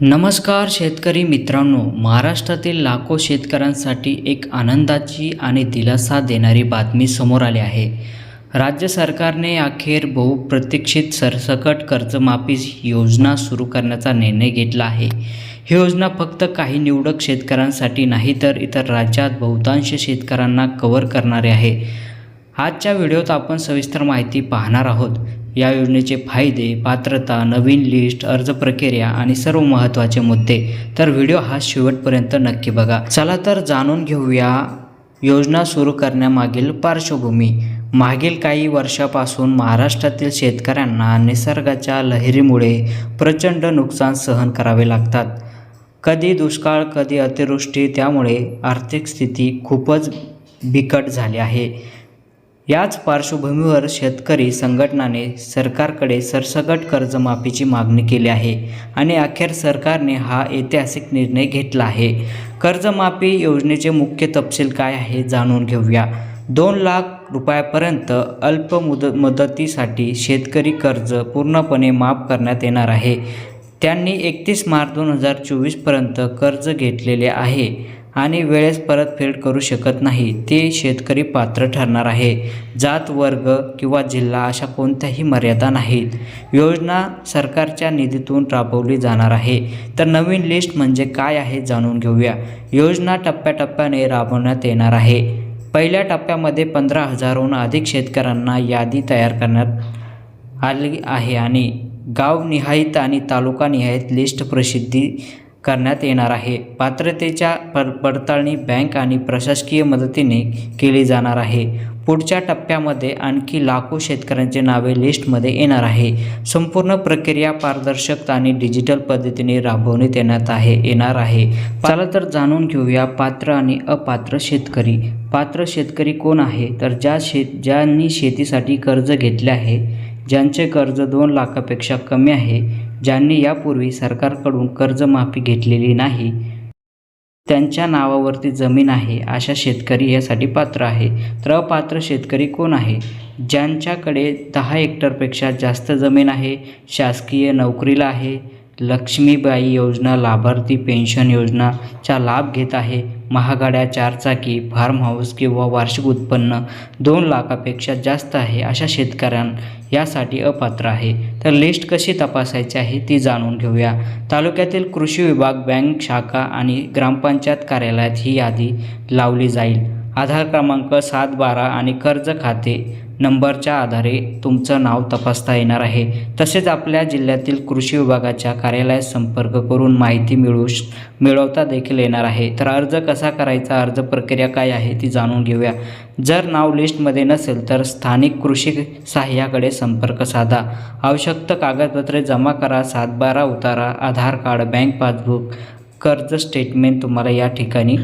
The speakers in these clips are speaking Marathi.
नमस्कार शेतकरी मित्रांनो महाराष्ट्रातील लाखो शेतकऱ्यांसाठी एक आनंदाची आणि दिलासा देणारी बातमी समोर आली आहे. राज्य सरकारने अखेर बहुप्रतीक्षित सरसकट कर्जमाफी योजना सुरू करण्याचा निर्णय घेतला आहे. ही योजना फक्त काही निवडक शेतकऱ्यांसाठी नाही तर इतर राज्यात बहुतांश शेतकऱ्यांना कव्हर करणारे आहे. आजच्या व्हिडिओत आपण सविस्तर माहिती पाहणार आहोत. या योजनेचे फायदे पात्रता नवीन लिस्ट अर्ज प्रक्रिया आणि सर्व महत्त्वाचे मुद्दे. तर व्हिडिओ हा शेवटपर्यंत नक्की बघा. चला तर जाणून घेऊया योजना सुरू करण्यामागील पार्श्वभूमी. मागील काही वर्षापासून महाराष्ट्रातील शेतकऱ्यांना निसर्गाच्या लहरीमुळे प्रचंड नुकसान सहन करावे लागतात. कधी दुष्काळ कधी अतिवृष्टी त्यामुळे आर्थिक स्थिती खूपच बिकट झाली आहे. याच पार्श्वभूमीवर शेतकरी संघटनाने सरकारकडे सरसकट कर्जमाफीची मागणी केली आहे आणि अखेर सरकारने हा ऐतिहासिक निर्णय घेतला आहे. कर्जमाफी योजनेचे मुख्य तपशील काय आहे जाणून घेऊया. दोन लाख रुपयापर्यंत अल्प मुद मुदतीसाठी शेतकरी कर्ज पूर्णपणे माफ करण्यात येणार आहे. त्यांनी एकतीस मार्च दोन हजार चोवीसपर्यंत कर्ज घेतलेले आहे. आणि वेळेस परतफेड करू शकत नाही. ते शेतकरी पात्र ठरणार आहे. जात वर्ग किंवा जिल्हा अशा कोणत्याही मर्यादा नाहीत. योजना सरकारच्या निधीतून राबवली जाणार आहे. तर नवीन लिस्ट म्हणजे काय आहे जाणून घेऊया. योजना टप्प्याटप्प्याने राबवण्यात येणार आहे. पहिल्या टप्प्यामध्ये पंधरा हजारहून अधिक शेतकऱ्यांना यादी तयार करण्यात आली आहे आणि गावनिहायत आणि तालुकानिहायत लिस्ट प्रसिद्धी करण्यात येणार आहे. पात्रतेच्या पर पडताळणी बँक आणि प्रशासकीय मदतीने केली जाणार आहे. पुढच्या टप्प्यामध्ये आणखी लाखो शेतकऱ्यांचे नावे लिस्टमध्ये येणार आहे. संपूर्ण प्रक्रिया पारदर्शक आणि डिजिटल पद्धतीने राबवण्यात येण्यात आहे येणार आहे. चला तर जाणून घेऊया पात्र आणि अपात्र शेतकरी. पात्र शेतकरी कोण आहे? तर ज्या शेत ज्यांनी शेतीसाठी कर्ज घेतले आहे ज्यांचे कर्ज दोन लाखापेक्षा कमी आहे ज्यांनी यापूर्वी सरकारकडून कर्जमाफी घेतलेली नाही त्यांच्या नावावरती जमीन आहे अशा शेतकरी यासाठी पात्र आहे. तर अपात्र शेतकरी कोण आहे? ज्यांच्याकडे दहा हेक्टरपेक्षा जास्त जमीन आहे शासकीय नोकरीला आहे लक्ष्मीबाई योजना लाभार्थी पेन्शन योजनाचा लाभ घेत आहे महागाड्या चारचाकी फार्म हाऊस किंवा वार्षिक उत्पन्न दोन लाखापेक्षा जास्त आहे अशा शेतकऱ्यां यासाठी अपात्र आहे. तर लिस्ट कशी तपासायची आहे ती जाणून घेऊया. तालुक्यातील कृषी विभाग बँक शाखा आणि ग्रामपंचायत कार्यालयात ही यादी लावली जाईल. आधार क्रमांक सात बारा आणि कर्ज खाते नंबरच्या आधारे तुमचं नाव तपासता येणार आहे. तसेच आपल्या जिल्ह्यातील कृषी विभागाच्या कार्यालयात संपर्क करून माहिती मिळू श मिळवता देखील येणार आहे. तर अर्ज कसा करायचा अर्ज प्रक्रिया काय आहे ती जाणून घेऊया. जर नाव लिस्टमध्ये नसेल तर स्थानिक कृषी सहाय्याकडे संपर्क साधा. आवश्यक कागदपत्रे जमा करा सातबारा उतारा आधार कार्ड बँक पासबुक कर्ज स्टेटमेंट तुम्हाला या ठिकाणी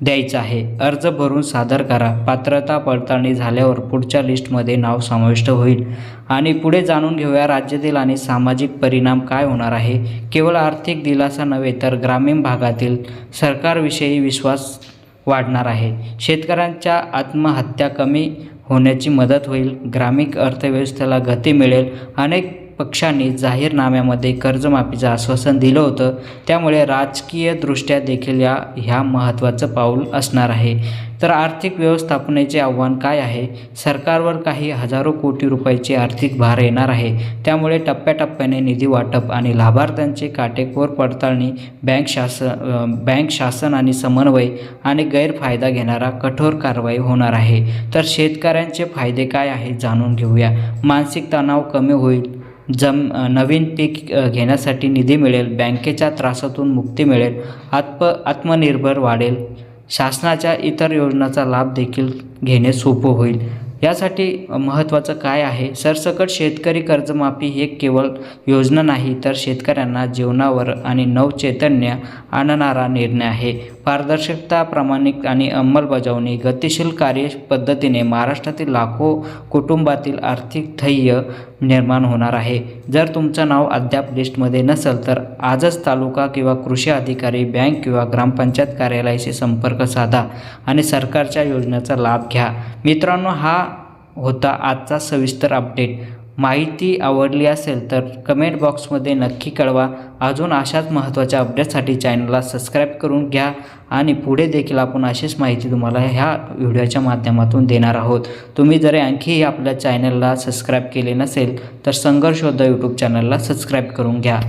द्यायचं आहे. अर्ज भरून सादर करा. पात्रता पडताळणी झाल्यावर पुढच्या लिस्टमध्ये नाव समाविष्ट होईल. आणि पुढे जाणून घेऊया राज्यातील आणि सामाजिक परिणाम काय होणार आहे. केवळ आर्थिक दिलासा नव्हे तर ग्रामीण भागातील सरकारविषयी विश्वास वाढणार आहे. शेतकऱ्यांच्या आत्महत्या कमी होण्याची मदत होईल. ग्रामीण अर्थव्यवस्थेला गती मिळेल. अनेक पक्षांनी जाहीरनाम्यामध्ये कर्जमाफीचं आश्वासन दिलं होतं. त्यामुळे राजकीयदृष्ट्या देखील या ह्या महत्त्वाचं पाऊल असणार आहे. तर आर्थिक व्यवस्थापनेचे आव्हान काय आहे? सरकारवर काही हजारो कोटी रुपयाचे आर्थिक भार येणार आहे. त्यामुळे टप्प्याटप्प्याने निधी वाटप आणि लाभार्थ्यांचे काटेकोर पडताळणी बँक शासन बँक शासन आणि समन्वय आणि गैरफायदा घेणारा कठोर कारवाई होणार आहे. तर शेतकऱ्यांचे फायदे काय आहेत जाणून घेऊया. मानसिक तणाव कमी होईल जम नवीन पीक घेण्यासाठी निधी मिळेल बँकेच्या त्रासातून मुक्ती मिळेल आत्म आत्मनिर्भर वाढेल शासनाच्या इतर योजनांचा लाभ देखील घेणे सोपं होईल. यासाठी महत्त्वाचं काय आहे? सरसकट शेतकरी कर्जमाफी हे केवळ योजना नाही तर शेतकऱ्यांना जीवनावर आणि नवचैतन्य आणणारा निर्णय आहे. पारदर्शकता प्रामाणिक आणि अंमलबजावणी गतिशील कार्यपद्धतीने महाराष्ट्रातील लाखो कुटुंबातील आर्थिक धैर्य निर्माण होणार आहे. जर तुमचं नाव अद्याप लिस्टमध्ये नसेल तर आजच तालुका किंवा कृषी अधिकारी बँक किंवा ग्रामपंचायत कार्यालयाशी संपर्क साधा आणि सरकारच्या योजनेचा लाभ घ्या. मित्रांनो हा होता आजचा सविस्तर अपडेट. माहिती आवडली असेल तर कमेंट बॉक्समध्ये नक्की कळवा. अजून अशाच महत्त्वाच्या अपडेटसाठी चॅनलला सबस्क्राईब करून घ्या आणि पुढे देखील आपण अशीच माहिती तुम्हाला ह्या व्हिडिओच्या माध्यमातून देणार आहोत. तुम्ही जर आणखीही आपल्या चॅनलला सबस्क्राईब केले नसेल तर संघर्ष योद्धा यूट्यूब चॅनलला सबस्क्राईब करून घ्या.